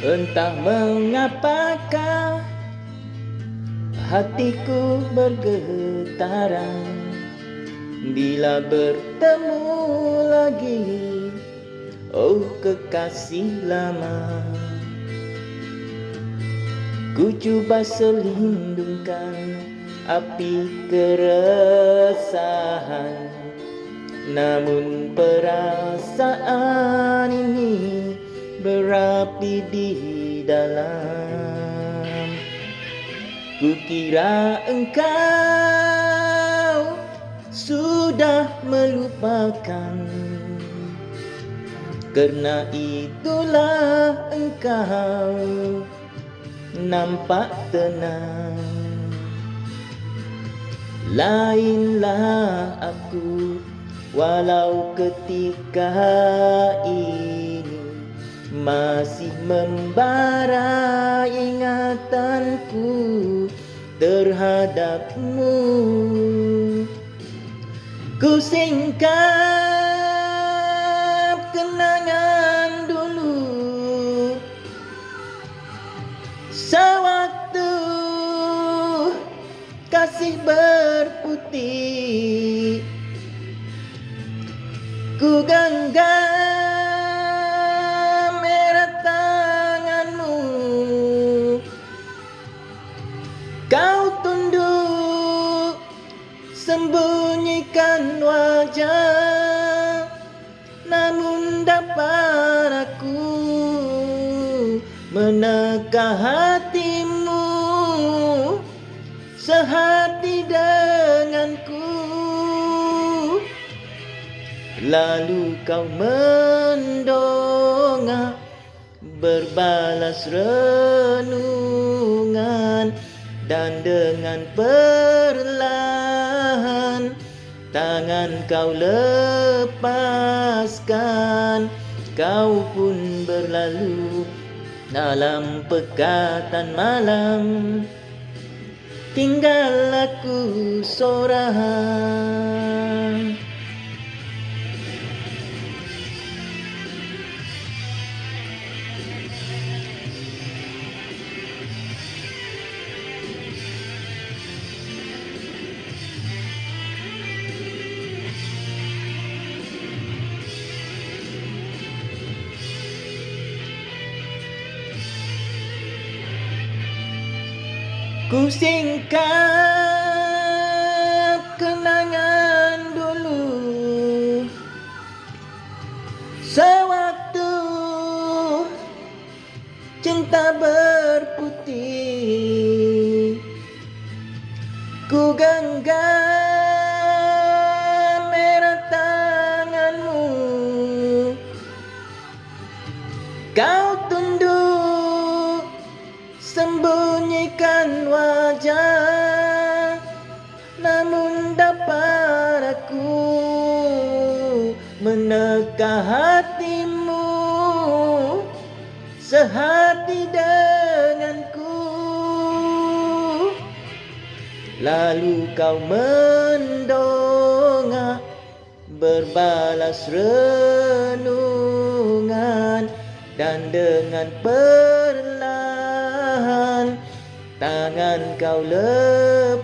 Entah mengapakah hatiku bergetaran Bila bertemu lagi Oh kekasih lama. Ku cuba selindungkan api keresahan Namun perasaan ini berapi di dalam. Kukira engkau sudah melupakan. Karena itulah engkau nampak tenang. Lainlah aku walau ketika ini Masih membara ingatanku terhadapmu. Ku singkap kenangan dulu. Sewaktu kasih berputih Ku genggam sembunyikan wajah Namun dapat aku menegah hatimu. Sehati denganku Lalu kau mendongak Berbalas renungan Dan dengan perlahan Tangan kau lepaskan Kau pun berlalu Dalam pekatan malam. Tinggal aku seorang Ku singkap kenangan dulu. Sewaktu cinta berputih Ku genggam erat tanganmu. Kau tunduk sembunyikan wajah Namun dapat aku meneka hatimu. Sehati denganku Lalu kau mendongak Berbalas renungan Dan dengan perlahan Tangan kau lepaskan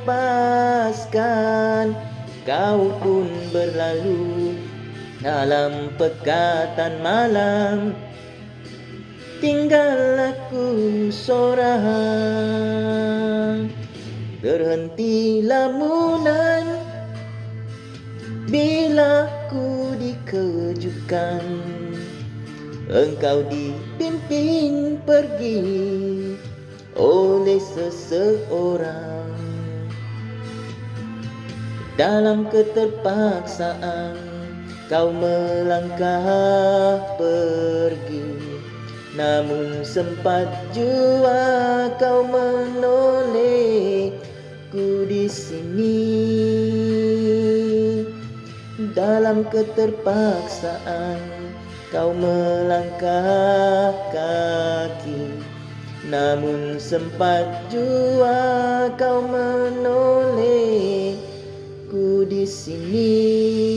Kau pun berlalu Dalam pekatan malam. Tinggal aku seorang Terhentilah bulan Bila ku dikejutkan Engkau dipimpin pergi Oleh seseorang Dalam keterpaksaan. Kau melangkah pergi Namun sempat jua kau menoleh ku di sini. Dalam keterpaksaan kau melangkah kaki namun sempat jua kau menoleh ku di sini